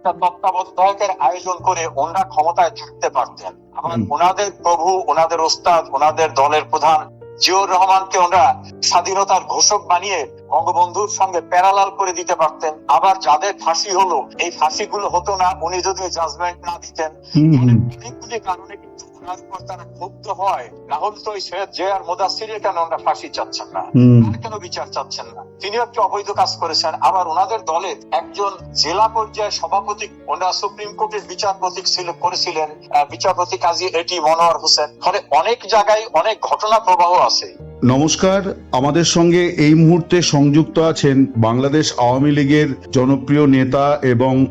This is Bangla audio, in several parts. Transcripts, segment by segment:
একটা তত্ত্বাবধায়কের আয়োজন করে ওনারা ক্ষমতায় থাকতে পারতেন। আবার ওনাদের প্রভু ওনাদের ওস্তাদ ওনাদের দলের প্রধান জিয়র রহমানকে ওনারা স্বাধীনতার ঘোষক বানিয়ে বঙ্গবন্ধুর সঙ্গে প্যারালাল করে দিতে পারতেন। আবার যাদের ফাঁসি হলো এই ফাঁসিগুলো হতো না উনি যদি জাজমেন্ট না দিতেন অনেকগুলি কারণে তারা ক্ষুব্ধ হয়। রাহুল তো সৈয়দ জে আর মোদাসিরের কেন ওনারা ফাঁসি চাচ্ছেন না? তার কেন বিচার চাচ্ছেন না? তিনিও একটি অবৈধ কাজ করেছেন। আবার ওনাদের দলের একজন জেলা পর্যায়ে সভাপতি ওনারা সুপ্রিম কোর্টের বিচারপতি ছিল করেছিলেন। বিচারপতি কাজী এটি মনোয়ার হোসেন। ফলে অনেক জায়গায় অনেক ঘটনা প্রবাহ আছে। নমস্কার। আমাদের সঙ্গে এই মুহূর্তে সংযুক্ত আছেন বাংলাদেশ আওয়ামী লীগের জনপ্রিয় নেতা এবং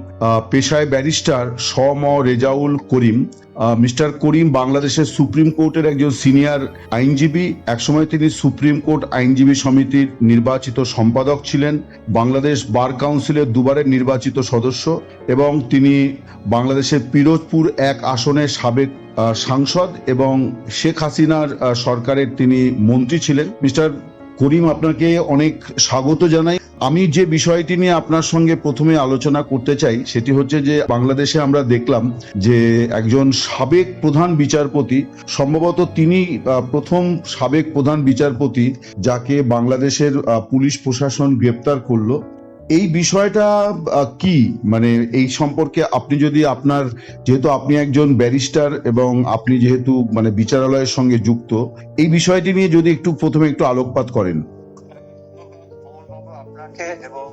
পেশায় ব্যারিস্টার সম রেজাউল করিম। মিস্টার করিম বাংলাদেশের সুপ্রিম কোর্টের একজন সিনিয়র আইনজীবী। একসময় তিনি সুপ্রিম কোর্ট আইনজীবী সমিতির নির্বাচিত সম্পাদক ছিলেন। বাংলাদেশ বার কাউন্সিলের দুবারের নির্বাচিত সদস্য এবং তিনি বাংলাদেশের পিরোজপুর এক আসনের সাবেক সাংসদ এবং শেখ হাসিনার সরকারের তিনি মন্ত্রী ছিলেন। মিস্টার করিম, আপনাকে অনেক স্বাগত জানাই। আমি যে বিষয়টি নিয়ে আপনার সঙ্গে প্রথমে আলোচনা করতে চাই, সেটি হচ্ছে যে বাংলাদেশে আমরা দেখলাম যে একজন সাবেক প্রধান বিচারপতি, সম্ভবত তিনি প্রথম সাবেক প্রধান বিচারপতি যাকে বাংলাদেশের পুলিশ প্রশাসন গ্রেপ্তার করল। এই বিষয়টা কি? মানে এই সম্পর্কে আপনি যদি আপনার, যেহেতু আপনি একজন ব্যারিস্টার এবং আপনি যেহেতু মানে বিচারালয়ের সঙ্গে যুক্ত, এই বিষয়টি নিয়ে যদি একটু প্রথমে একটু আলোকপাত করেন। আপনাকে এবং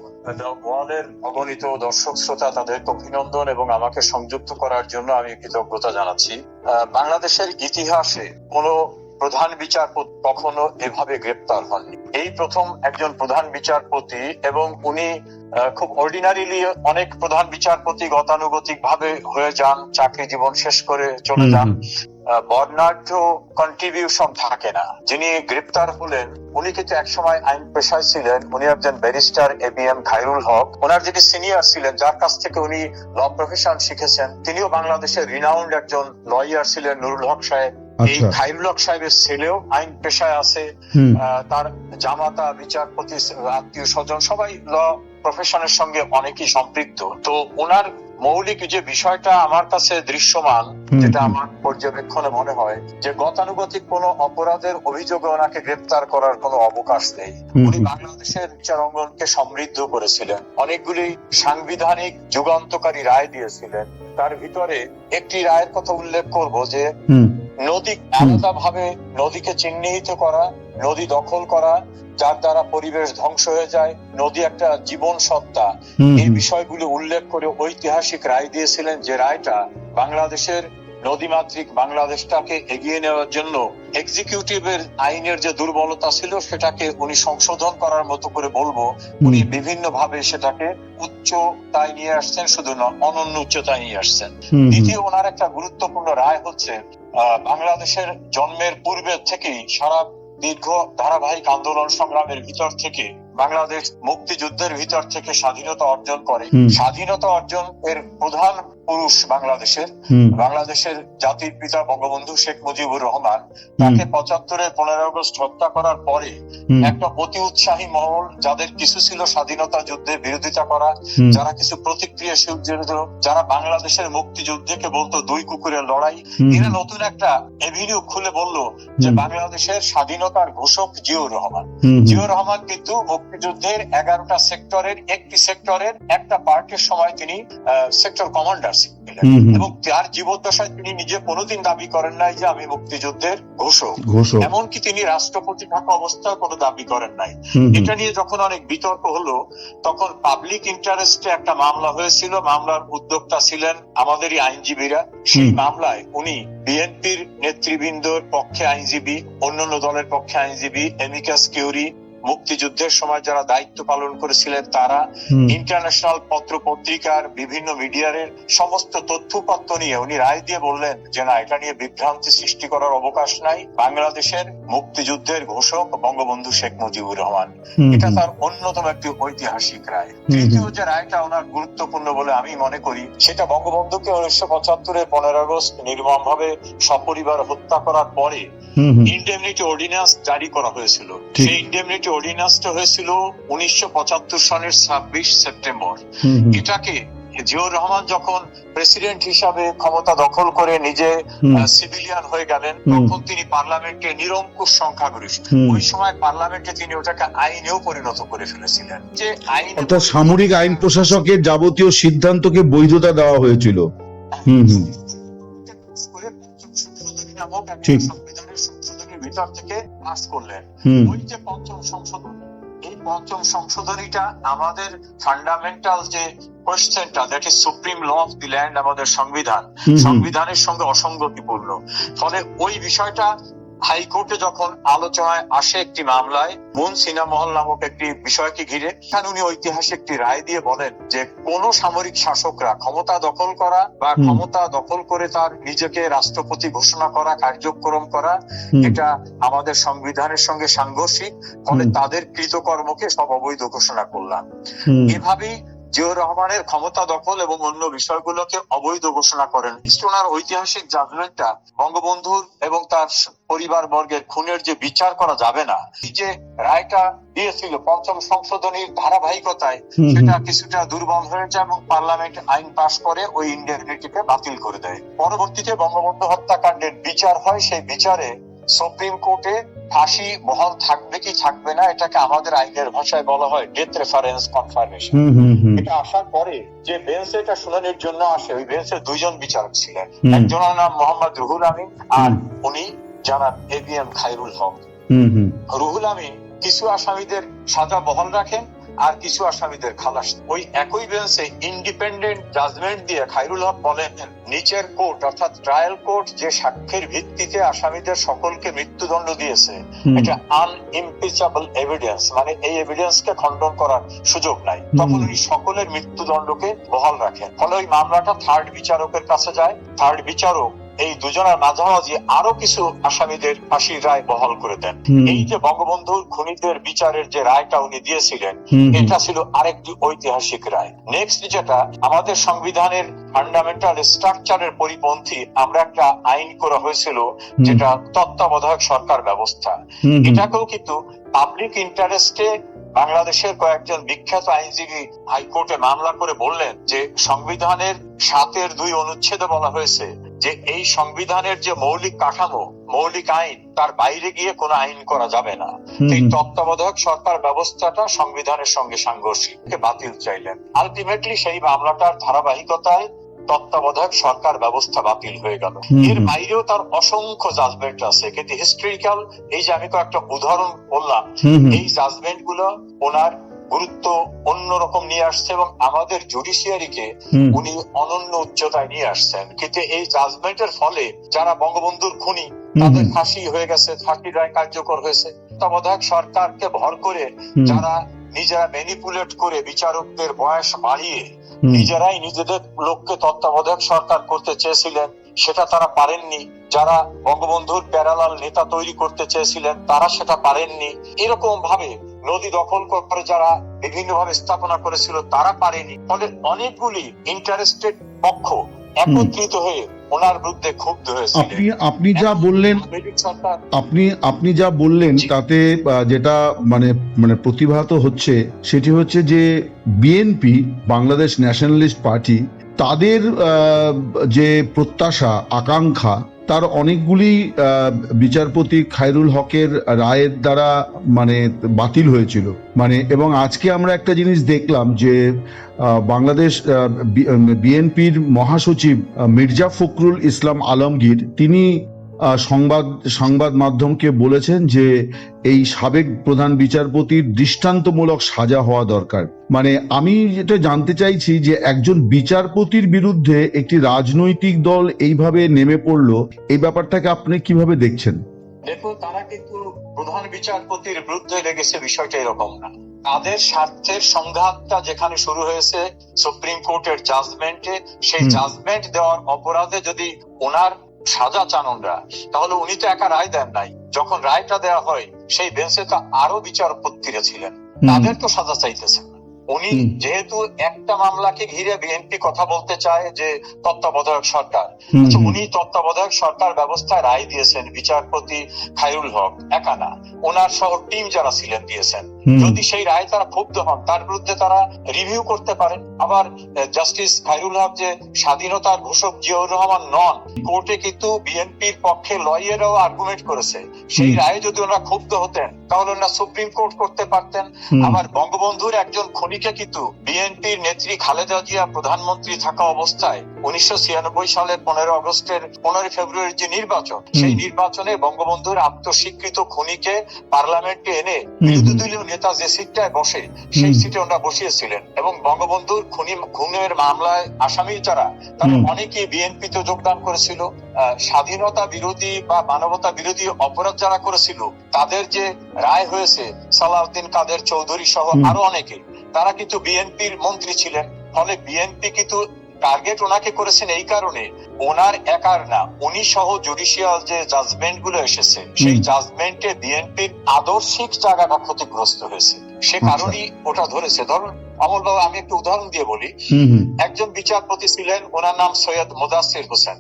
ওয়ালের অগণিত দর্শক, শ্রোতা তাদেরকে অভিনন্দন এবং আমাকে সংযুক্ত করার জন্য আমি কৃতজ্ঞতা জানাচ্ছি। বাংলাদেশের ইতিহাসে কোনো প্রধান বিচারপতি কখনো এভাবে গ্রেপ্তার হননি। এই প্রথম একজন প্রধান বিচারপতি এবং উনি খুব অর্ডিনারিলি অনেক প্রধান বিচারপতি গতানুগতিক ভাবে হয়ে যান চাকরি জীবন শেষ করে চলে যান। বর্ণাঢ্য কন্ট্রিবিউশন থাকে না। যিনি গ্রেপ্তার হলেন উনি কিন্তু একসময় আইন পেশায় ছিলেন উনি একজন barrister A B M Khairul Haque. ওনার যিনি সিনিয়র ছিলেন যার কাছ থেকে উনি ল প্রফেশন শিখেছেন তিনিও বাংলাদেশের রিনাউন্ড একজন লয়ার ছিলেন নুরুল হক সাহেব। এই আচ্ছা। খায়রুল হক সাহেবের ছেলেও আইন পেশায় আছে আহ, তার জামাতা বিচারপতি আত্মীয় স্বজন সবাই ল প্রফেশনের সঙ্গে অনেকেই সম্পৃক্ত। তো ওনার মৌলিক যে বিষয়টা আমার কাছে দৃশ্যমান যেটা আমার পর্যবেক্ষণে মনে হয় যে গতানুগতিক কোনো অপরাধের অভিযোগে ওনাকে গ্রেপ্তার করার কোনো অবকাশ নেই। উনি বাংলাদেশের বিচার অঙ্গনকে সমৃদ্ধ করেছিলেন। অনেকগুলি সাংবিধানিক যুগান্তকারী রায় দিয়েছিলেন। তার ভিতরে একটি রায়ের কথা উল্লেখ করব যে নদী আলাদা ভাবে নদীকে চিহ্নিত করা নদী দখল করা যার দ্বারা পরিবেশ ধ্বংস হয়ে যায় নদী একটা জীবন সত্তা এই। বিষয়গুলো উল্লেখ করে ঐতিহাসিক রায় দিয়েছিলেন যে রায়টা বাংলাদেশের নদীমাতৃক বাংলাদেশটাকে এগিয়ে নেওয়ার জন্য এক্সিকিউটিভের আইনের যে দুর্বলতা ছিল সেটাকে উনি সংশোধন করার মতো করে বলব উনি বিভিন্ন ভাবে সেটাকে উচ্চতায় নিয়ে আসছেন শুধু অনন্য উচ্চতায় নিয়ে আসছেন। দ্বিতীয় ওনার একটা গুরুত্বপূর্ণ রায় হচ্ছে আহ, বাংলাদেশের জন্মের পূর্বের থেকেই সারা দীর্ঘ ধারাবাহিক আন্দোলন সংগ্রামের ভিতর থেকে বাংলাদেশ মুক্তিযুদ্ধের ভিতর থেকে স্বাধীনতা অর্জন করে। স্বাধীনতা অর্জন এর প্রধান পুরুষ বাংলাদেশের বাংলাদেশের জাতির পিতা বঙ্গবন্ধু শেখ মুজিবুর রহমান তাকে পঁচাত্তরের পনেরো আগস্ট হত্যা করার পরে একটা অতি উৎসাহী মহল যাদের কিছু ছিল স্বাধীনতা যুদ্ধে বিরোধিতা করা যারা কিছু প্রতিক্রিয়াশীল যারা বাংলাদেশের মুক্তিযুদ্ধকে বলতো দুই কুকুরের লড়াই এরা নতুন একটা এভিনিউ খুলে বলল যে বাংলাদেশের স্বাধীনতার ঘোষক জিয়াউর রহমান। হুম, হুম। জিয়াউর রহমান কিন্তু মুক্তিযুদ্ধের এগারোটা সেক্টরের একটি সেক্টরের একটা পার্টির সময় তিনি সেক্টর কমান্ডার ছিলেন। এবং তার জীবদ্দশায় তিনি নিজে কোনোদিন দাবি করেন নাই যে আমি মুক্তিযুদ্ধের ঘোষক। এমনকি তিনি রাষ্ট্রপতি থাকা অবস্থায় কোনো দাবি করেন নাই। এটা নিয়ে যখন অনেক বিতর্ক হলো তখন পাবলিক ইন্টারেস্টে একটা মামলা হয়েছিল। মামলার উদ্যোক্তা ছিলেন আমাদেরই আইনজীবীরা। সেই মামলায় উনি বিএনপির নেতৃবৃন্দর পক্ষে আইনজীবী অন্যান্য দলের পক্ষে আইনজীবী এমিকাস কিউরি মুক্তিযুদ্ধের সময় যারা দায়িত্ব পালন করেছিলেন তারা ইন্টারন্যাশনাল পত্র পত্রিকার বিভিন্ন মিডিয়ার সমস্ত তথ্যপত্র নিয়ে উনি রায় দিয়ে বললেন যে না এটা নিয়ে বিভ্রান্তি সৃষ্টি করার অবকাশ নাই। বাংলাদেশের মুক্তিযুদ্ধের ঘোষক বঙ্গবন্ধু শেখ মুজিবুর রহমান। এটা তার অন্যতম একটি ঐতিহাসিক রায়। তৃতীয় যে রায়টা ওনার গুরুত্বপূর্ণ বলে আমি মনে করি সেটা বঙ্গবন্ধুকে উনিশশো পঁচাত্তরের পনেরো আগস্ট নির্মম ভাবে সপরিবার হত্যা করার পরে। ইন্ডেমনিটি অর্ডিন্যান্স জারি করা হয়েছিল। সেই ইন্ডেমনিটি অর্ডিন্যান্সটা হয়েছিল উনিশশো সনের ছাব্বিশ সেপ্টেম্বর। এটাকে জিয়াউর রহমান যখন প্রেসিডেন্ট হিসাবে ক্ষমতা দখল করে নিজে সিভিলিয়ান হয়ে গেলেন তখন তিনি পার্লামেন্টে নিরঙ্কুশ সংখ্যাগরিষ্ঠ। ওই সময় পার্লামেন্টে তিনি ওটাকে আইনেও পরিণত করে ফেলেছিলেন। যে আইন অর্থাৎ সামরিক আইন প্রশাসকের যাবতীয় সিদ্ধান্তকে বৈধতা দেওয়া হয়েছিল। ঠিক। সংবিধানের সংশোধনীর ভিতর থেকে পাস করলেন। ওই যে পঞ্চম সংশোধনী এই পঞ্চম সংশোধনীটা আমাদের ফান্ডামেন্টাল যে কোয়েশ্চেনটা that is supreme law of the land আমাদের সংবিধান। সংবিধানের সঙ্গে অসঙ্গতিপূর্ণ। ফলে ওই বিষয়টা হাইকোর্টে যখন আলোচনায় আসে একটি মামলায় মুন সিনামহল নামক একটি বিষয়কে ঘিরে সেখানে উনি ঐতিহাসিক একটি রায় দিয়ে বলেন যে কোন সামরিক শাসকরা ক্ষমতা দখল করা বা ক্ষমতা দখল করে তার নিজেকে রাষ্ট্রপতি ঘোষণা করা কার্যক্রম করা এটা আমাদের সংবিধানের সঙ্গে সাংঘর্ষিক ফলে তাদের কৃতকর্মকে সব অবৈধ ঘোষণা করলাম। এভাবেই জিয়াউর রহমানের ক্ষমতা দখল এবং অন্য বিষয়গুলোকে অবৈধ ঘোষণা করেন। ওনার ঐতিহাসিক জাজমেন্টটা বঙ্গবন্ধুর এবং তার পরিবার বর্গের খুনের যে বিচার করা যাবে না যে রায়টা দিয়েছিল পঞ্চম সংশোধনীর ধারাবাহিকতায় সেটা কিছুটা দুর্বল হয়ে যায় এবং পার্লামেন্ট আইন পাশ করে ওই ইন্ডিয়ানিটিকে বাতিল করে দেয়। পরবর্তীতে বঙ্গবন্ধু হত্যাকাণ্ডের বিচার হয় সেই বিচারে সুপ্রিম কোর্টে ফাঁসি বহাল থাকবে কি থাকবে না এটাকে আমাদের আইনের ভাষায় বলা হয় ডেথ রেফারেন্স কনফার্মেশন। এটা আসার পরে যে বেঞ্চ এটা শুনানির জন্য আসে ওই বেঞ্চের দুইজন বিচারক ছিলেন। একজনের নাম মোহাম্মদ রুহুল আমিন আর উনি জানান এবিএম খাইরুল হক। রুহুল আমিন কিছু আসামিদের সাজা বহাল রাখেন আর কিছু আসামিদের খালাস। ওই একই বেঞ্চে ইন্ডিপেন্ডেন্ট জাজমেন্ট দিয়ে খাইরুল হক বলেন নিচের কোর্ট অর্থাৎ ট্রায়াল কোর্ট যে সাক্ষ্যের ভিত্তিতে আসামিদের সকলকে মৃত্যুদণ্ড দিয়েছে। এটা আনইম্পিচাবল এভিডেন্স মানে এই এভিডেন্স কে খণ্ডন করার সুযোগ নাই। তখন উনি সকলের মৃত্যুদণ্ডকে বহাল রাখেন। ফলে ওই মামলাটা থার্ড বিচারকের কাছে যায়। থার্ড বিচারক এই দুজনের মাঝামাঝি আরও কিছু আসামিদের ফাঁসির রায় বহাল করে দেন। এই যে বঙ্গবন্ধুর খুনিদের বিচারের যে রায়টা উনি দিয়েছিলেন। এটা ছিল আরেকটি ঐতিহাসিক রায়। নেক্সট যেটা আমাদের সংবিধানের ফান্ডামেন্টাল স্ট্রাকচারের পরিপন্থী আমরা একটা আইন করা হয়েছিল যেটা তত্ত্বাবধায়ক সরকার ব্যবস্থা। এটাকেও কিন্তু পাবলিক ইন্টারেস্টে বাংলাদেশের কয়েকজন বিখ্যাত আইনজীবী হাইকোর্টে মামলা করে বললেন যে সংবিধানের সাতের দুই অনুচ্ছেদে বলা হয়েছে যে এই সংবিধানের যে মৌলিক কাঠামো মৌলিক আইন তার বাইরে গিয়ে কোনো আইন করা যাবে না। এই তত্ত্বাবধায়ক সরকার ব্যবস্থাটা সংবিধানের সঙ্গে সাংঘর্ষিক বাতিল চাইলেন। আলটিমেটলি সেই মামলাটার ধারাবাহিকতায় তত্ত্বাবধায়ক সরকার ব্যবস্থা বাতিল হয়ে গেল। এর বাইরেও তার অসংখ্য জাজমেন্ট আছে। কিন্তু হিস্ট্রিক্যাল এই যে আমি কয়েকটা উদাহরণ বললাম। এই জাজমেন্টগুলো ওনার গুরুত্ব অন্যরকম নিয়ে আসছে এবং আমাদের জুডিশিয়ারিকে। উনি অনন্য উচ্চতায় নিয়ে আসছেন। কিন্তু এই জাজমেন্টের ফলে যারা বঙ্গবন্ধুর খুনি তাদের ফাঁসি হয়ে গেছে ফাঁসির রায় কার্যকর হয়েছে। তত্ত্বাবধায়ক সরকারকে ভর করে যারা নিজেরা ম্যানিপুলেট করে বিচারকদের বয়স বাড়িয়ে নিজেরাই নিজেদের লোককে তত্ত্বাবধায়ক সরকার করতে চেয়েছিলেন সেটা তারা পারেননি। যারা বঙ্গবন্ধুর প্যারালাল নেতা তৈরি করতে চেয়েছিলেন তারা সেটা পারেননি। এরকম ভাবে নদী দখল করে যারা বিভিন্ন ভাবে স্থাপনা করেছিল তারা পারেনি। ফলে অনেকগুলি ইন্টারেস্টেড পক্ষ একত্রিত হয়ে ওনার বিরুদ্ধে ক্ষুব্ধ হয়েছিল আপনি আপনি যা বললেন আপনি আপনি যা বললেন তাতে যেটা মানে মানে প্রতিভাত হচ্ছে সেটি হচ্ছে যে বিএনপি বাংলাদেশ ন্যাশনালিস্ট পার্টি তাদের যে প্রত্যাশা আকাঙ্ক্ষা তার অনেকগুলি বিচারপতি খায়রুল হকের রায়ের দ্বারা মানে বাতিল হয়েছিল। মানে এবং আজকে আমরা একটা জিনিস দেখলাম যে বাংলাদেশ বিএনপির মহাসচিব মির্জা ফখরুল ইসলাম আলমগীর, তিনি সংবাদ সংবাদ মাধ্যমকে বলেছেন যে এই সাবেক প্রধান বিচারপতির দৃষ্টান্তমূলক সাজা হওয়া দরকার। মানে আমি যেটা জানতে চাইছি যে একজন বিচারপতির বিরুদ্ধে একটি রাজনৈতিক দল এইভাবে নেমে পড়ল এই ব্যাপারটাকে আপনি কীভাবে দেখছেন? দেখো তারা কিন্তু প্রধান বিচারপতির বিরুদ্ধে লেগেছে বিষয়টা এরকম না। তাদের স্বার্থের সংঘাতটা যেখানে শুরু হয়েছে সুপ্রিম কোর্টের জাজমেন্টে সেই জাজমেন্ট দেওয়ার অপরাধে যদি ওনার সাজা চান ওনারা তাহলে উনি তো একা রায় দেন নাই। যখন রায়টা দেওয়া হয় সেই বেঞ্চে তো আরও বিচারপতিরা ছিলেন। তাদের তো সাজা চাইতেছেন উনি যেহেতু একটা মামলাকে ঘিরে বিএনপি কথা বলতে চায় যে তত্ত্বাবধায়ক সরকার আচ্ছা, উনি তত্ত্বাবধায়ক সরকার ব্যবস্থায় রায় দিয়েছেন বিচারপতি খায়রুল হক একা না। ওনার সহ টিম যারা ছিলেন দিয়েছেন। যদি সেই রায় তারা ক্ষুব্ধ হন তার বিরুদ্ধে তারা রিভিউ করতে পারেন। আবার জাস্টিস খাইরুল হক যে স্বাধীনতার ঘোষক জিয়াউর রহমান নন কোর্টে কিন্তু বিএনপির পক্ষে লয়াররাও আর্গুমেন্ট করেছে। সেই রায়ে যদি ওনারা ক্ষুব্ধ হতেন তাহলে ওনারা সুপ্রিম কোর্ট করতে পারতেন। আবার বঙ্গবন্ধুর একজন খনিকে কিন্তু বিএনপির নেত্রী খালেদা জিয়া প্রধানমন্ত্রী থাকা অবস্থায় উনিশশো ছিয়ানব্বই সালের পনেরো আগস্টের পনেরো ফেব্রুয়ারির যে নির্বাচন সেই নির্বাচনে বঙ্গবন্ধুর আত্মস্বীকৃত খনিকে পার্লামেন্টে এনে বিরোধী দলীয় নেতা যে সিটটায় বসে সেই সিটে ওনারা বসিয়েছিলেন। এবং বঙ্গবন্ধুর খুনি খুনের মামলায় আসামি যারা তারা বিএনপিতে যোগদান করেছিল। স্বাধীনতা বিরোধী বা মানবতা বিরোধী অপরাধ যারা করেছিল তাদের যে রায় হয়েছে সালাউদ্দিন কাদের চৌধুরী সহ আরও অনেকে তারা কিন্তু বিএনপির মন্ত্রী ছিলেন। ফলে বিএনপি কিন্তু টার্গেট ওনাকে করেছেন এই কারণে। ওনার একার না উনি সহ জুডিশিয়াল যে জাজমেন্টগুলো এসেছে সেই জাজমেন্টে বিএনপির আদর্শিক জায়গাটা ক্ষতিগ্রস্ত হয়েছে। সে আচ্ছা। কারণেই ওটা ধরেছে। ধরুন অমল বাবু আমি একটু উদাহরণ দিয়ে বলি। একজন বিচারপতি ছিলেন ওনার নাম সৈয়দ মোদাসির হোসেন।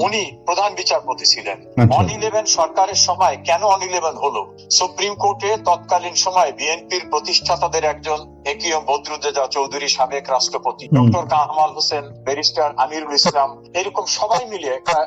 উনি প্রধান বিচারপতি ছিলেন। আচ্ছা। অন ইলেভেন সরকারের সময় কেন অন ইলেভেন হলো? সুপ্রিম কোর্টে তৎকালীন সময় বিএনপির প্রতিষ্ঠাতাদের একজন একিএম বদরুদ্দোজা চৌধুরী সাবেক রাষ্ট্রপতি ডক্টর কামাল হোসেন ব্যারিস্টার আমিরুল ইসলাম এরকম সবাই মিলে একটা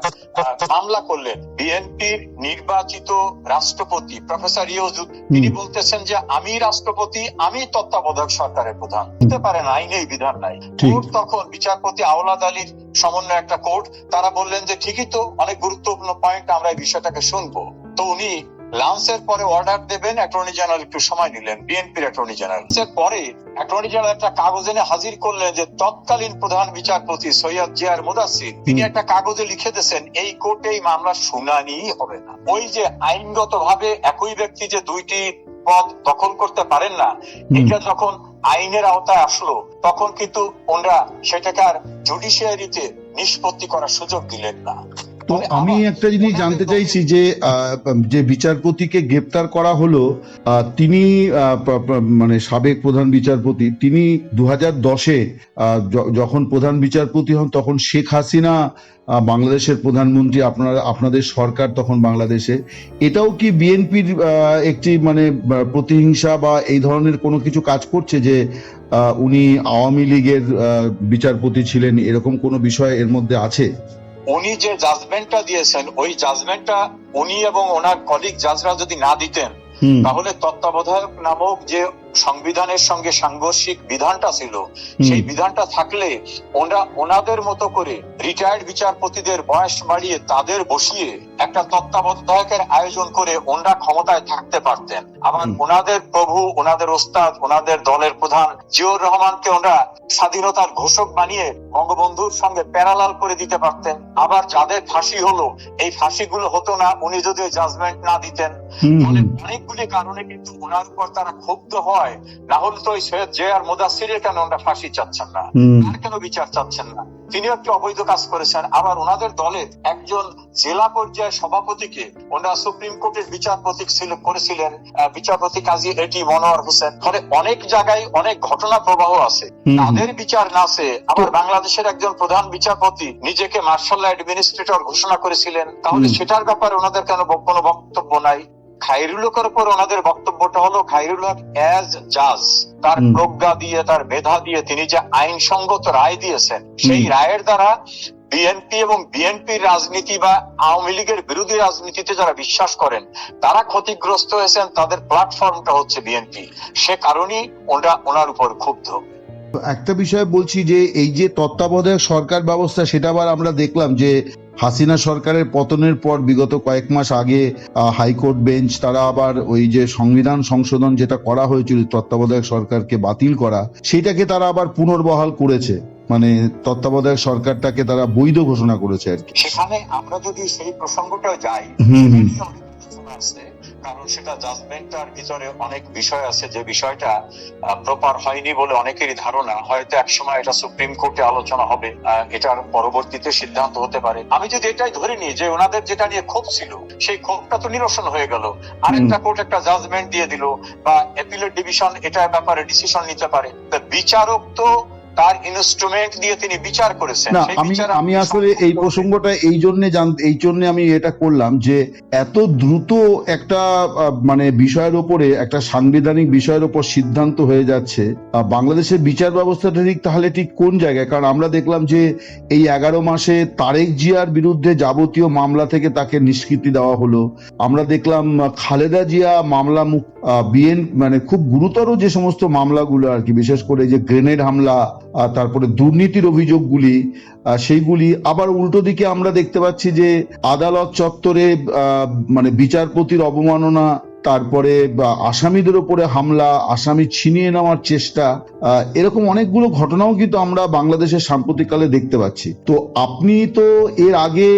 মামলা করলেন। বিএনপির নির্বাচিত রাষ্ট্রপতি প্রফেসর ইউজুদ তিনি বলতেছেন যে আমি রাষ্ট্রপতি আমি তত্ত্বাবধায়ক সরকারের প্রধান। হতে পারে না আইনেই বিধান নাই। কোর্ট তখন বিচারপতি আওলাদ আলীর সমন্বয় একটা কোর্ট তারা বললেন যে ঠিকই তো অনেক গুরুত্বপূর্ণ পয়েন্ট আমরা এই বিষয়টাকে শুনব। তো উনি লান্সের পরে অর্ডার দেবেন অ্যাটর্নি জেনারেল একটু সময় নিলেন বিএনপির অ্যাটর্নি জেনারেল পরে অ্যাটর্নি জেনারেল একটা কাগজ এনে হাজির করলেন যে তৎকালীন প্রধান বিচারপতি সৈয়দ জিয়ার মুদাসির তিনি একটা কাগজে লিখে দিয়েছেন এই কোর্টে এই মামলা শুনানি হবে না। ওই যে আইনগত ভাবে একই ব্যক্তি যে দুইটি পদ দখল করতে পারেন না এটা যখন আইনের আওতায় আসলো তখন কিন্তু ওনারা সেটাকে আর জুডিশিয়ারিতে নিষ্পত্তি করার সুযোগ দিলেন না। তো আমি একটা জিনিস জানতে চাইছি যে যে বিচারপতিকে গ্রেপ্তার করা হলো তিনি মানে সাবেক প্রধান বিচারপতি তিনি দু হাজার দশে যখন প্রধান বিচারপতি হন তখন শেখ হাসিনা বাংলাদেশের প্রধানমন্ত্রী আপনারা আপনাদের সরকার তখন বাংলাদেশে। এটাও কি বিএনপির একটি মানে প্রতিহিংসা বা এই ধরনের কোনো কিছু কাজ করছে যে উনি আওয়ামী লীগের বিচারপতি ছিলেন এরকম কোনো বিষয় এর মধ্যে আছে? উনি যে জাজমেন্টটা দিয়েছেন ওই জাজমেন্টটা উনি এবং ওনার কলিগ জাজরা যদি না দিতেন তাহলে তত্ত্বাবধায়ক নামক যে সংবিধানের সঙ্গে সাংঘর্ষিক বিধানটা ছিল। সেই বিধানটা থাকলে ওরা ওনাদের মতো করে রিটায়ার্ড বিচারপতিদের বয়স বাড়িয়ে তাদের বসিয়ে একটা তত্ত্বাবধায়কের আয়োজন করে ওনারা ক্ষমতায় থাকতে পারতেন। আবার ওনাদের প্রভু ওনাদের ওস্তাদ ওনাদের দলের প্রধান জিয়র রহমানকে ওনারা স্বাধীনতার ঘোষক বানিয়ে বঙ্গবন্ধুর সঙ্গে প্যারালাল করে দিতে পারতেন। আবার যাদের ফাঁসি হলো এই ফাঁসিগুলো হতো না উনি যদি জাজমেন্ট না দিতেন। অনেকগুলি কারণে কিন্তু ওনার উপর তারা ক্ষুব্ধ হয়। না হলে তো ওই সৈয়দ জে আর মুদাসিরের কেন ওনারা ফাঁসি চাচ্ছেন না। তার কেন বিচার চাচ্ছেন না? তিনিও একটি অবৈধ কাজ করেছেন। আবার ওনাদের দলের একজন জেলা পর্যায়ের সভাপতিকে ওনারা সুপ্রিম কোর্টের বিচারপতি ছিল করেছিলেন। বিচারপতি কাজী এটি মনোয়ার হোসেন। ফলে অনেক জায়গায় অনেক ঘটনা প্রবাহ আছে। তাদের বিচার না আছে। আবার বাংলাদেশের একজন প্রধান বিচারপতি নিজেকে মার্শাল অ্যাডমিনিস্ট্রেটর ঘোষণা করেছিলেন। তাহলে সেটার ব্যাপারে ওনাদের কেন কোনো বক্তব্য নাই? খাইরুল হকের উপর ওনাদের বক্তব্যটা হলো খাইরুল হক অ্যাজ জাজ তার প্রজ্ঞা দিয়ে তার মেধা দিয়ে তিনি যে আইনসঙ্গত রায় দিয়েছেন সেই রায়ের দ্বারা বিএনপি এবং বিএনপির রাজনীতি বা আওয়ামী লীগের বিরোধী রাজনীতিতে যারা বিশ্বাস করেন তারা ক্ষতিগ্রস্ত হয়েছেন তাদের প্ল্যাটফর্মটা হচ্ছে বিএনপি সে কারণেই ওরা ওনার উপর ক্ষুব্ধ। একটা বিষয় বলছি যে এই যে তত্ত্বাবধায়ক সরকার ব্যবস্থা সেটা আবার আমরা দেখলাম যে হাসিনা সরকারের পতনের পর বিগত কয়েক মাস আগে হাইকোর্ট বেঞ্চ তারা আবার ওই যে সংবিধান সংশোধন যেটা করা হয়েছিল তত্ত্বাবধায়ক সরকারকে বাতিল করা সেটাকে তারা আবার পুনর্বহাল করেছে। মানে তত্ত্বাবধায়ক সরকারটাকে তারা বৈধ ঘোষণা করেছে আর কি। সেখানে আমরা যদি সেই প্রসঙ্গটা যাই আছে কারণ সেটা জাজমেন্টটার ভিতরে অনেক বিষয় আছে। যে বিষয়টা প্রপার হয়নি বলে অনেকেরই ধারণা হয়তো একসময় এটা সুপ্রিম কোর্টে আলোচনা হবে এটার পরবর্তীতে সিদ্ধান্ত হতে পারে। আমি যদি এটাই ধরে নিই যে ওনাদের যেটা নিয়ে ক্ষোভ ছিল সেই ক্ষোভটা তো নিরসন হয়ে গেল। আরেকটা কোর্ট একটা জাজমেন্ট দিয়ে দিল বা অ্যাপিলেট ডিভিশন এটার ব্যাপারে ডিসিশন নিতে পারে। বিচারক তো তার ইনস্ট্রুমেন্ট দিয়ে তিনি বিচার করেছেন। না আমি আমি আসলে এই প্রসঙ্গটা এই জন্য এই জন্য আমি এটা করলাম যে এত দ্রুত একটা মানে বিষয়ের উপরে একটা সাংবিধানিক বিষয়ের উপর সিদ্ধান্ত হয়ে যাচ্ছে বাংলাদেশের বিচার ব্যবস্থাটা ঠিক তাহলে ঠিক কোন জায়গায়? কারণ আমরা দেখলাম যে এই এগারো মাসে তারেক জিয়ার বিরুদ্ধে যাবতীয় মামলা থেকে তাকে নিষ্কৃতি দেওয়া হলো। আমরা দেখলাম খালেদা জিয়া মামলা বিএন মানে খুব গুরুতর যে সমস্ত মামলাগুলো আর কি বিশেষ করে যে গ্রেনেড হামলা আহ, তারপরে দুর্নীতির অভিযোগগুলি সেইগুলি আবার উল্টো দিকে আমরা দেখতে পাচ্ছি যে আদালত চত্বরে মানে বিচারপতির অবমাননা তারপরে আসামিদের উপরে হামলা আসামি ছিনিয়ে নেওয়ার চেষ্টা এরকম অনেকগুলো ঘটনাও কিন্তু আমরা বাংলাদেশের সাম্প্রতিককালে দেখতে পাচ্ছি। তো আপনি তো এর আগে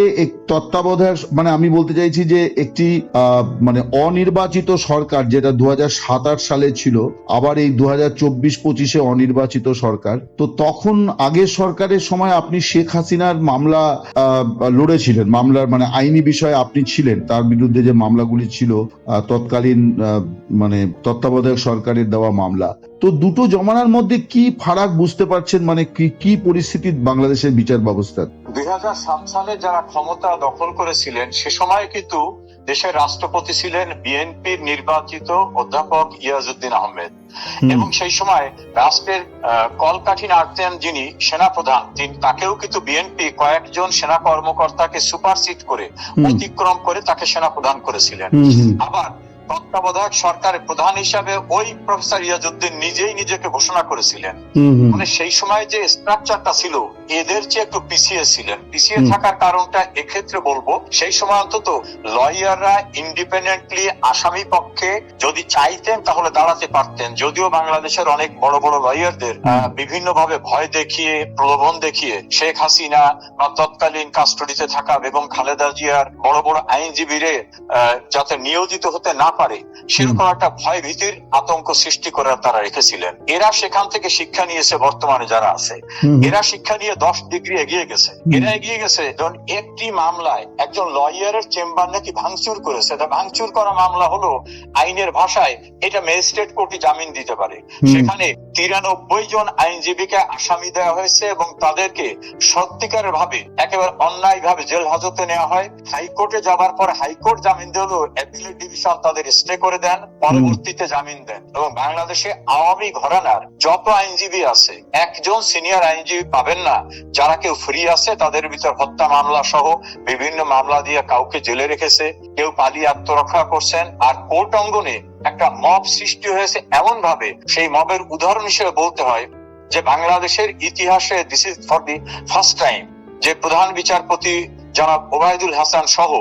তত্ত্বাবধায়ক মানে আমি বলতে চাইছি যে একটি মানে অনির্বাচিত সরকার যেটা দু সালে ছিল আবার এই দু হাজার চব্বিশ পঁচিশে অনির্বাচিত সরকার তো তখন আগের সরকারের সময় আপনি শেখ হাসিনার মামলা লড়েছিলেন। মামলার মানে আইনি বিষয়ে আপনি ছিলেন তার বিরুদ্ধে যে মামলাগুলি ছিল আহ, তৎকালীন মানে তত্ত্বাবধায়ক সরকারের দেওয়া মামলা। তো দুটো জমানার মধ্যে কি ফারাক বুঝতে পারছেন? মানে কি কি পরিস্থিতি বাংলাদেশের বিচার ব্যবস্থার? দুই সালে যারা ক্ষমতা দখল করেছিলেন সে সময় কিন্তু দেশের রাষ্ট্রপতি ছিলেন বিএনপির নির্বাচিত অধ্যাপক ইয়াজউদ্দিন আহমেদ। এবং সেই সময় রাষ্ট্রের কলকাঠি নাড়তেন যিনি সেনাপ্রধান তিনি তাকেও কিন্তু বিএনপি কয়েকজন সেনা কর্মকর্তাকে সুপারসিড করে অতিক্রম করে তাকে সেনাপ্রধান করেছিলেন। আবার তত্ত্বাবধায়ক সরকারের প্রধান হিসাবে ওই প্রফেসর ইয়াজউদ্দিন নিজেই নিজেকে ঘোষণা করেছিলেন। মানে সেই সময় যে স্ট্রাকচারটা ছিল এদের চেয়ে একটু পিছিয়ে ছিলেন পিছিয়ে থাকার কারণটা এক্ষেত্রে বলব সেই সময় অন্তত লয়াররা ইন্ডিপেন্ডেন্টলি আসামি পক্ষে যদি চাইতেন তাহলে দাঁড়াতে পারতেন। যদিও বাংলাদেশের অনেক বড় বড় লয়ারদের বিভিন্ন ভাবে ভয় দেখিয়ে প্রলোভন দেখিয়ে শেখ হাসিনা বা তৎকালীন কাস্টডিতে থাকা বেগম খালেদা জিয়ার বড় বড় আইনজীবীরে যাতে নিয়োজিত হতে না পারে সেরকম একটা ভয় ভীতির আতঙ্ক সৃষ্টি করার তারা রেখেছিলেন। এরা সেখান থেকে শিক্ষা নিয়েছে বর্তমানে যারা আছে। এরা শিক্ষা নিয়ে দশ ডিগ্রি এগিয়ে গেছে। এরা এগিয়ে গেছে যখন একটি মামলায় একজন লয়ারের চেম্বার নাকি ভাঙচুর করেছে। তা ভাঙচুর করা মামলা হলো আইনের ভাষায় এটা ম্যাজিস্ট্রেট কোর্টে জামিন দিতে পারে। সেখানে তিরানব্বই জন আইনজীবীকে আসামি দেওয়া হয়েছে এবং তাদেরকে সত্যিকারের ভাবে একেবারে অন্যায় ভাবে জেল হাজতে নেওয়া হয়। হাইকোর্টে যাবার পর হাইকোর্ট জামিন দিলেও অ্যাপিলেট ডিভিশন তাদের স্টে করে দেন পরবর্তীতে জামিন দেন এবং বাংলাদেশে আওয়ামী ঘরানার যত আইনজীবী আছে একজন সিনিয়র আইনজীবী পাবেন না। যারা কেউ ফ্রি আছে, তাদের ভিতর হত্যা মামলা সহ বিভিন্ন মামলা দিয়ে কাউকে জেলে রেখেছে, কেউ পালিয়ে আত্মরক্ষা করছেন, আর কোর্ট অঙ্গনে একটা মব সৃষ্টি হয়েছে এমন ভাবে সেই মবের উদাহরণ হিসেবে বলতে হয় যে বাংলাদেশের ইতিহাসে this is for the first time যে প্রধান বিচারপতি জনাব ওবায়দুল হাসান সহ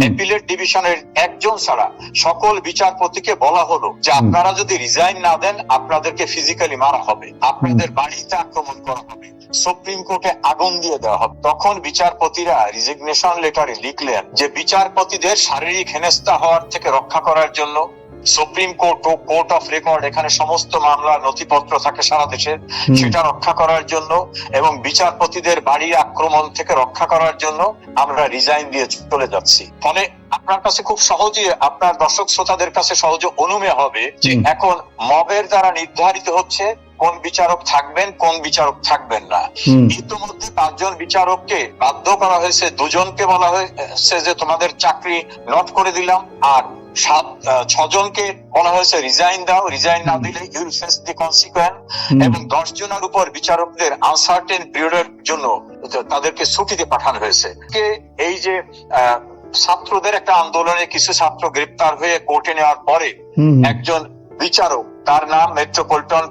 অ্যাপিলেট ডিভিশনের একজন ছাড়া সকল বিচারপতিকে বলা হলো যে আপনারা যদি রিজাইন না দেন আপনাদেরকে ফিজিক্যালি মারা হবে। আপনাদের বাড়িতে আক্রমণ করা হবে। সুপ্রিম কোর্টে আগুন দিয়ে দেওয়া হবে। তখন বিচারপতিরা রিজিগনেশন লেটারে লিখলেন যে বিচারপতিদের শারীরিক হেনস্থা হওয়ার থেকে রক্ষা করার জন্য সুপ্রিম কোর্ট ও কোর্ট অফ রেকর্ড এখানে সমস্ত মামলার নথিপত্র থাকে সারা দেশের সেটা রক্ষা করার জন্য এবং বিচারপতিদের বাড়ির আক্রমণ থেকে রক্ষা করার জন্য আমরা রিজাইন দিয়ে চলে যাচ্ছি। ফলে আপনার কাছে খুব সহজে আপনার দর্শক শ্রোতাদের কাছে সহজে অনুমেয় হবে যে এখন মবের দ্বারা নির্ধারিত হচ্ছে কোন বিচারক থাকবেন কোন বিচারক থাকবেন না। ইতিমধ্যে পাঁচজন বিচারককে বাধ্য করা হয়েছে দুজনকে বলা হয়েছে যে তোমাদের চাকরি নট করে দিলাম আর সাত ছজনকে বলা হয়েছে রিজাইন দাও রিজাইন না দিলে ইউল ফেস দি কনসিকুয়েন্স এবং দশ জনের উপর বিচারকদের আনসার্টেন পিরিয়ডের জন্য তাদেরকে ছুটিতে পাঠানো হয়েছে। এই যে ছাত্রদের একটা আন্দোলনে কিছু ছাত্র গ্রেপ্তার হয়ে কোর্টে নেওয়ার পরে একজন বিচারক তার নাম মেট্রোপলিটন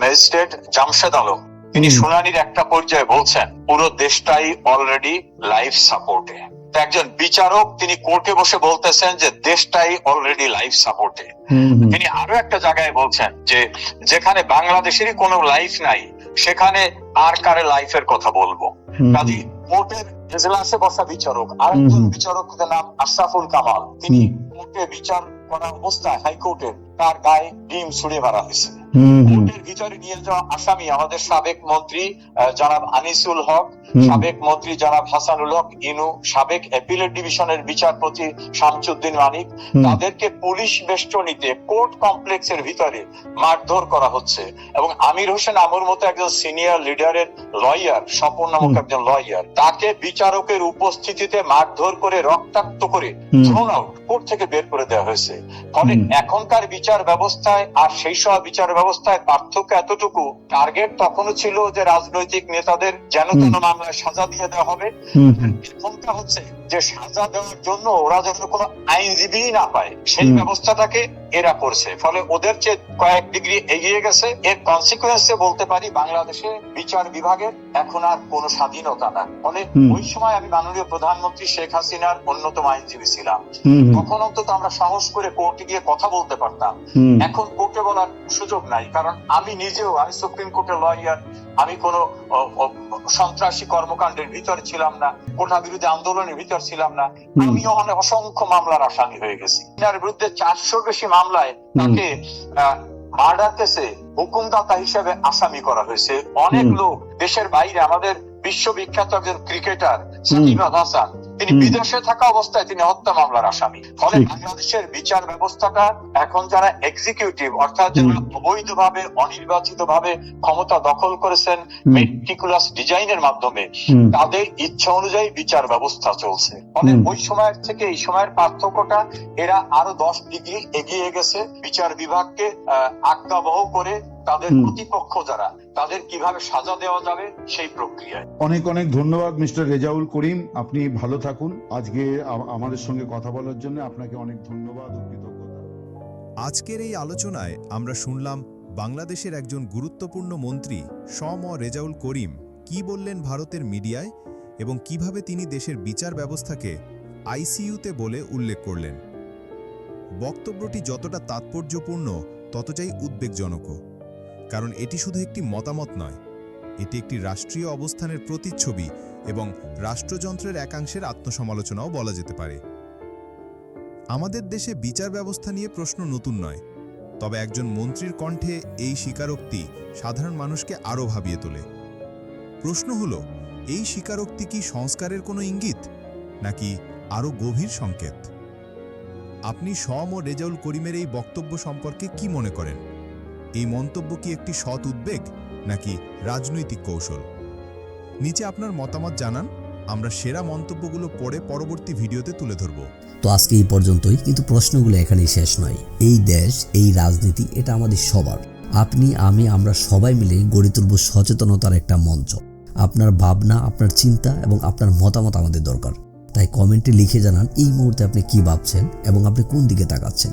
ম্যাজিস্ট্রেট জামশেদ আলম। তিনি শুনানির একটা পর্যায়ে বলছেন পুরো দেশটাই অলরেডি লাইফ সাপোর্টে একজন বিচারক তিনি কোর্টে বসে বলতেছেন যে দেশটাই অলরেডি লাইফ সাপোর্টে তিনি আরও একটা জায়গায় বলছেন যে যেখানে বাংলাদেশেরই কোনো লাইফ নাই সেখানে আর কারে লাইফের কথা বলব। কাজী কোর্টের এজলাসে বসা বিচারক আরেকজন হুম। বিচারক নাম আশরাফুল কামাল। তিনি কোর্টে বিচার করা অবস্থায় হাইকোর্টে তার গায়ে ডিম ছুড়ে মারা হয়েছে কোর্টের ভিতরে নিয়ে যাওয়া আসামি আমাদের সাবেক মন্ত্রী জনাব আনিসুল হক সাবেক মন্ত্রী জনাব হাসানুল হক ইনু সাবেক অ্যাপিলেট ডিভিশনের বিচারপতি শামসুদ্দিন মানিক। তাদেরকে পুলিশ বেষ্টনীতে কোর্ট কমপ্লেক্সের ভিতরে মারধর করা হচ্ছে। এবং আমির হোসেন আমুর মতো একজন সিনিয়র লিডারের লয়ার স্বপন নামক একজন লয়ার তাকে বিচারকের উপস্থিতিতে মারধর করে রক্তাক্ত করে থ্রোন আউট কোর্ট থেকে বের করে দেওয়া হয়েছে। ফলে এখনকার বিচার ব্যবস্থায় আর সেই সব বিচার ব্যবস্থায় পার্থক্য এতটুকু টার্গেট তখনও ছিল যে রাজনৈতিক নেতাদের যেন কোন মামলায় সাজা দিয়ে দেওয়া হবে। এখনটা হচ্ছে যে সাজা দেওয়ার জন্য ওরা যেন কোনো আইনজীবী না পায় সেই ব্যবস্থাটাকে এরা করছে। ফলে ওদের চেয়ে কয়েক ডিগ্রি এগিয়ে গেছে এর কনসিকুয়েন্সে বলতে পারি বাংলাদেশে বিচার বিভাগের এখন আর কোনো স্বাধীনতা না। ফলে ওই সময় আমি মাননীয় প্রধানমন্ত্রী শেখ হাসিনার অন্যতম আইনজীবী ছিলাম। তখন অন্তত আমরা সাহস করে কোর্টে গিয়ে কথা বলতে পারতাম। এখন কোর্টে বলার সুযোগ নাই। কারণ আমি নিজেও আমি সুপ্রিম কোর্টের লয়ার আমি কোনো সন্ত্রাসী কর্মকাণ্ডের ভিতর ছিলাম না কোটা বিরোধী আন্দোলনের ভিতর ছিলাম না। আমি আমিও অনেক অসংখ্য মামলার আসামি হয়ে গেছি। তার বিরুদ্ধে চারশোর বেশি মামলায় তাকে মার্ডার কেসে হুকুমদাতা হিসেবে আসামি করা হয়েছে। অনেক লোক দেশের বাইরে আমাদের বিশ্ববিখ্যাত একজন ক্রিকেটার সাকিব আল হাসান তিনি বিদেশে থাকা অবস্থায় তিনি হত্যা মামলার আসামি। ফলে বাংলাদেশের বিচার ব্যবস্থাটা এখন যারা এক্সিকিউটিভ অর্থাৎ যারা অবৈধভাবে অনির্বাচিত ভাবে ক্ষমতা দখল করেছেন হুম। মেটিকুলাস ডিজাইনের মাধ্যমে তাদের ইচ্ছা অনুযায়ী বিচার ব্যবস্থা চলছে। ফলে ওই সময়ের থেকে এই সময়ের পার্থক্যটা এরা আরও দশ ডিগ্রি এগিয়ে গেছে। বিচার বিভাগকে আজ্ঞাবহ করে তাদের। প্রতিপক্ষ যারা তাদের কীভাবে সাজা দেওয়া যাবে সেই প্রক্রিয়ায়। অনেক অনেক ধন্যবাদ মিস্টার রেজাউল করিম। আপনি ভালো থাকুন। আজকে আমাদের সঙ্গে কথা বলার জন্য আপনাকে অনেক ধন্যবাদ ও কৃতজ্ঞতা। আজকের এই আলোচনায় আমরা শুনলাম বাংলাদেশের একজন গুরুত্বপূর্ণ মন্ত্রী সম রেজাউল করিম কি বললেন ভারতের মিডিয়ায় এবং কীভাবে তিনি দেশের বিচার ব্যবস্থাকে আইসিইউতে বলে উল্লেখ করলেন। বক্তব্যটি যতটা তাৎপর্যপূর্ণ ততটাই উদ্বেগজনকও। কারণ এটি শুধু একটি মতামত নয়। এটি একটি রাষ্ট্রীয় অবস্থানের প্রতিচ্ছবি এবং রাষ্ট্রযন্ত্রের একাংশের আত্মসমালোচনাও বলা যেতে পারে। আমাদের দেশে বিচার ব্যবস্থা নিয়ে প্রশ্ন নতুন নয়, তবে একজন মন্ত্রীর কণ্ঠে এই স্বীকারোক্তি সাধারণ মানুষকে আরও ভাবিয়ে তোলে। প্রশ্ন হল, এই স্বীকারোক্তি কি সংস্কারের কোনো ইঙ্গিত, নাকি আরও গভীর সংকেত? আপনি সম ও রেজাউল করিমের এই বক্তব্য সম্পর্কে কি মনে করেন? এই মন্তব্য কি একটি সৎ উদ্বেগ, নাকি রাজনৈতিক কৌশল? নিচে আপনার মতামত জানান, আমরা সেরা মন্তব্যগুলো পড়ে পরবর্তী ভিডিওতে তুলে ধরব। তো আজকে এই পর্যন্তই, কিন্তু প্রশ্নগুলো এখানেই শেষ নয়। এই দেশ, এই রাজনীতি, এটা আমাদের সবার। আপনি, আমি, আমরা সবাই মিলে গড়ে তুলব সচেতনতার একটা মঞ্চ। আপনার ভাবনা, আপনার চিন্তা এবং আপনার মতামত আমাদের দরকার। তাই কমেন্টে লিখে জানান এই মুহূর্তে আপনি কি ভাবছেন এবং আপনি কোন দিকে তাকাচ্ছেন।